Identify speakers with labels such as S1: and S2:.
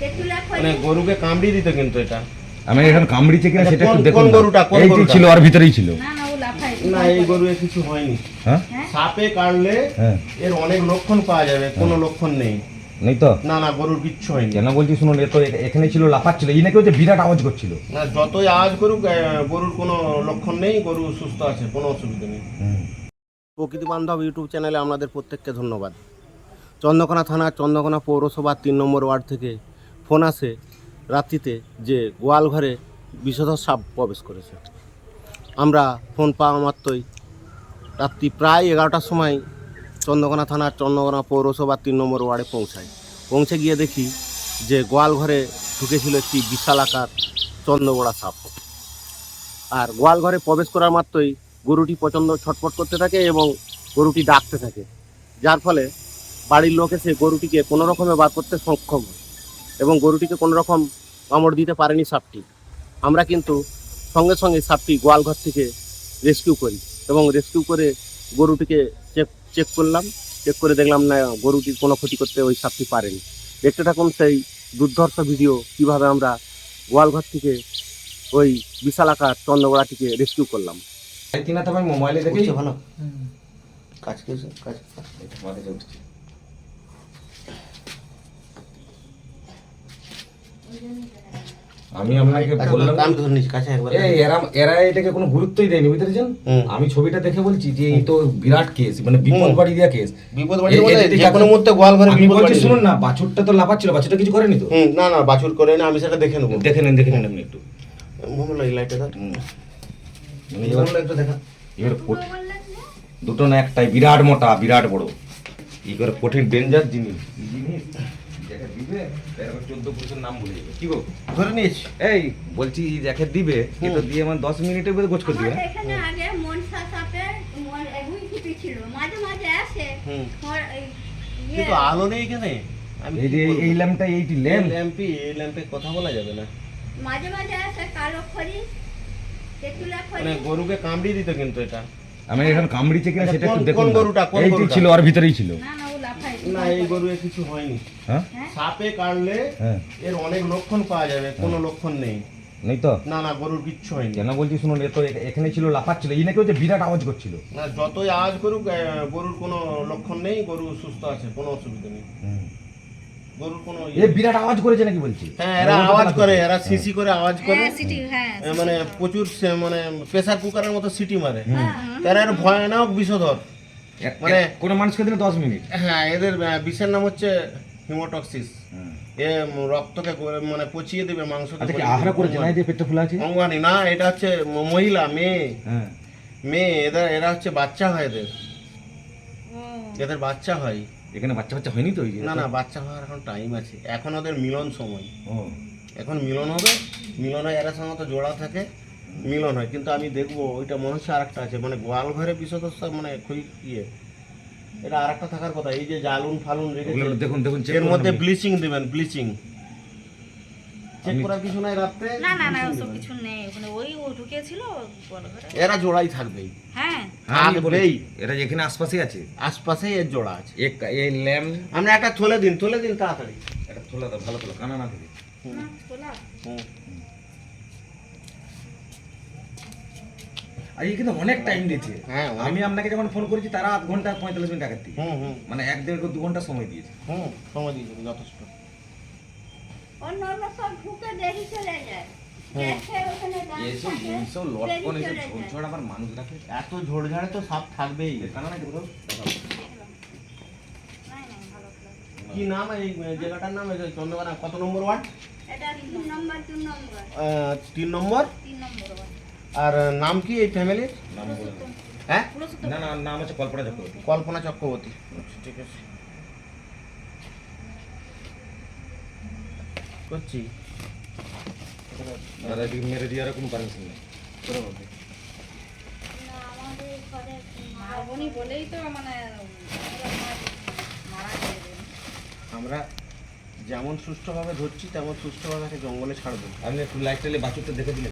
S1: তেঁতুলা
S2: মানে গরুকে কামড়িয়ে দিত কিন্তু এটা।
S3: আমি এখন কামড়িছে কিনা
S2: আচ্ছা,
S3: সেটা একটু দেখুন
S2: কোন গরুটা, কোন
S3: এইটি
S2: গরুটা?
S3: ছিল ওর ভিতরেই ছিল।
S1: না না ও লাফায়
S2: না এই গরু এর কিছু হয়নি।
S3: হ্যাঁ?
S1: হ্যাঁ?
S2: সাপে কাটলে
S3: হ্যাঁ।
S2: এর অনেক লক্ষণ পাওয়া যাবে কোনো লক্ষণ নেই।
S3: নেই তো?
S2: না না গরুর কিচ্ছু হয়নি।
S3: কেন বলছি শুনুন এ তো এখানে ছিল লাফাচ্ছিল। এই নাকি হচ্ছে বিরাট আওয়াজ করছিল।
S2: না যতই আওয়াজ করুক গরুর কোনো লক্ষণ নেই গরু সুস্থ আছে কোনো অসুবিধা নেই। প্রকৃতি বান্ধব ইউটিউব চ্যানেলে আপনাদের প্রত্যেককে ধন্যবাদ। চন্দ্রকোনা থানা চন্দ্রকোনা পৌরসভার তিন নম্বর ওয়ার্ড থেকে ফোন আসে রাত্রিতে যে গোয়াল ঘরে বিষধর সাপ প্রবেশ করেছে। আমরা ফোন পাওয়া মাত্রই রাত্রি প্রায় এগারোটার সময় চন্দ্রকোনা থানার চন্দ্রকোনা পৌরসভা তিন নম্বর ওয়ার্ডে পৌঁছাই। পৌঁছে গিয়ে দেখি যে গোয়াল ঘরে ঢুকেছিল একটি বিশাল আকার চন্দ্রবড়া সাপ। আর গোয়াল ঘরে প্রবেশ করার মাত্রই গরুটি প্রচণ্ড ছটফট করতে থাকে এবং গরুটি ডাকতে থাকে। যার ফলে বাড়ির লোক এসে গরুটিকে কোনো রকমে বার করতে সক্ষম হয়। এবং গরুটিকে কোনো রকম কামড় দিতে পারেনি সাপটি। আমরা কিন্তু সঙ্গে সঙ্গে সাপটি গোয়ালঘর থেকে রেস্কিউ করি এবং রেস্কিউ করে গরুটিকে চেক চেক করলাম চেক করে দেখলাম না গরুটির কোনো ক্ষতি করতে ওই সাপটি পারেনি। দেখতে থাকুন সেই দুর্ধর্ষ ভিডিও কীভাবে আমরা গোয়ালঘর থেকে ওই বিশাল আকার চন্দ্রগড়াটিকে রেস্কিউ করলাম।
S3: মোবাইলে দেখি
S2: উঠছে ভালো। কাজ করেছে কাজ
S3: আমি আপনাকে বললাম এই এরা এরা এটাকে কোনো গুরুত্বই দেয়নি বুঝতে আমি ছবিটা দেখে বলছি যে এই তো বিরাট কেস মানে বিপদ বাড়ি দেওয়া কেস
S2: বিপদ বাড়ি যে কোনো মুহূর্তে গোয়াল ঘরে বিপদ বাড়ি
S3: শুনুন না বাছুরটা তো লাফাচ্ছিল বাছুরটা কিছু করেনি তো?
S2: না না বাছুর করে না আমি সেটা দেখে নেব।
S3: দেখে নেন দেখে নেন আপনি একটু।
S2: এই লাইটটা একটু দেখা।
S3: এবার দুটো না একটাই বিরাট মোটা বিরাট বড়। কি করে কঠিন ডেঞ্জার জিনিস। জিনিস? জ্যাকেট দিবে? এরকম চোদ্দ পুরুষের নাম বলে যাবে কি গো?
S2: ধরে নিয়েছি।
S3: এই বলছি জ্যাকেট দিবে এটা দিয়ে আমার দশ মিনিটের মধ্যে গোছ করে দিবে?
S1: এখানে আগে মনসা সাপের মন- এগুই টিপি ছিল। মাঝে মাঝে আসে। ইয়ে-
S2: কিন্তু আলো নেই এখানে। আমি
S3: এই যে এই ল্যাম্পটা এইটি ল্যাম্প
S2: ল্যাম্পি। এই ল্যাম্পে কথা বলা যাবে না।
S1: মাঝে মাঝে আসে কালো খড়ি তেঁতুলা খড়ি।
S2: মানে গরুকে কামড়িয়ে দিত কিন্তু এটা।
S3: আমি এখন কামড়িছে কিনা
S2: আচ্ছা,
S3: সেটা একটু দেখুন
S2: কোন গরুটা, কোন
S3: এইটি ছিল আর ভিতরেই ছিল।
S1: না না
S2: এই গরু এর কিছু হয়নি।
S3: হ্যাঁ?
S1: হ্যাঁ
S2: সাপে কাটলে
S3: হ্যাঁ।
S2: এর অনেক লক্ষণ পাওয়া যাবে কোনো লক্ষণ নেই।
S3: নেই তো?
S2: না না গরুর কিচ্ছু হয়নি।
S3: কেন বলছি শুনুন এ তো এখানে ছিল লাফাচ্ছিল এই নাকি হচ্ছে বিরাট আওয়াজ করছিল।
S2: না যতই আওয়াজ করুক গরুর কোনো লক্ষণ নেই গরু সুস্থ আছে কোনো অসুবিধা নেই। গরুর কোনো
S3: এ বিরাট আওয়াজ করেছে নাকি বলছি?
S2: হ্যাঁ এরা আওয়াজ করে এরা সিসি করে আওয়াজ করে।
S1: হ্যাঁ হ্যাঁ
S2: মানে প্রচুর মানে প্রেসার কুকারের মতো সিটি মারে। এরা এর ভয়ানক বিষধর। মানে-
S3: কোনো মানুষকে দিলে দশ মিনিট।
S2: হ্যাঁ এদের বিষের নাম হচ্ছে হিমোটক্সিস। এ রক্তকে মানে পচিয়ে দেবে মাংস
S3: আচ্ছা আহারা করেছে না এই যে পেটটা ফুলা আছে?
S2: অঙ্গহানি না এটা হচ্ছে মহিলা মেয়ে।
S3: হ্যাঁ।
S2: মেয়ে এদের এরা হচ্ছে বাচ্চা হয় এদের। এদের বাচ্চা হয়।
S3: এখানে বাচ্চা বাচ্চা হয়নি তো ওই
S2: না না বাচ্চা হওয়ার এখন টাইম আছে। এখন ওদের মিলন সময়। এখন মিলন হবে মিলন হয় এরা সঙ্গে জোড়া থাকে। মিলন হয় কিন্তু আমি দেখব ওইটা মনে হচ্ছে আরেকটা আছে মানে গোয়াল ঘরে বিশদ মানে খুবই ইয়ে। এটা আরেকটা থাকার কথা এই যে জালুন ফালুন
S3: দেখুন দেখুন
S2: এর মধ্যে ব্লিচিং দিবেন ব্লিচিং। চেক করার কিছু নাই রাত্রে
S4: না না না ওসব কিছু নেই ওখানে ওই ও ঢুকেছিল
S2: এরা জোড়াই থাকবেই
S4: হ্যাঁ।
S3: হ্যাঁ,
S2: থাকবেই।
S3: এরা যেখানে আশপাশে আছে?
S2: আশপাশেই এর জোড়া আছে।
S3: এক এই ল্যাম্প
S2: আমরা একটা থলে দিন থলে দিন তাড়াতাড়ি।
S3: দাও ভালো কানা না থেকে।
S2: হুম।
S3: আর এই কিন্তু অনেক টাইম দিয়েছে
S2: হ্যাঁ
S3: আমি আপনাকে যখন ফোন করেছি তারা আধ ঘণ্টা পঁয়তাল্লিশ মিনিট আগের থেকে।
S2: হুম হুম।
S3: মানে এক দেড় দু ঘণ্টা সময় দিয়েছে।
S2: হুম সময় দিয়েছেন যথেষ্ট।
S1: অন্য অন্য সব ঢুকে দেরি চলে যায়।
S2: এত ঝোড়ঝাড়ে তো সাপ থাকবেই।
S3: কানা না পুরো
S4: নাই নাই
S2: কি নাম এই জায়গাটার নাম? চন্দ্রকোনা কত নম্বর ওয়ার্ড?
S1: তিন নম্বর? তিন নম্বর
S2: আর নাম কি এই ফ্যামিলির
S3: নাম
S2: হ্যাঁ?
S3: না না নাম হচ্ছে কল্পনা চক্রবর্তী।
S2: কল্পনা চক্রবর্তী। আচ্ছা, ঠিক আছে। করছি।
S3: দাদা এদিকে মেরে দিয়ে আর কোনো পারমিশন নেই।
S4: মানে আমরা
S2: যেমন সুষ্ঠুভাবে ধরছি তেমন সুষ্ঠুভাবে জঙ্গলে ছাড়বো।
S3: আপনি একটু লাইট টাইলে বাছুরটা দেখে দিলে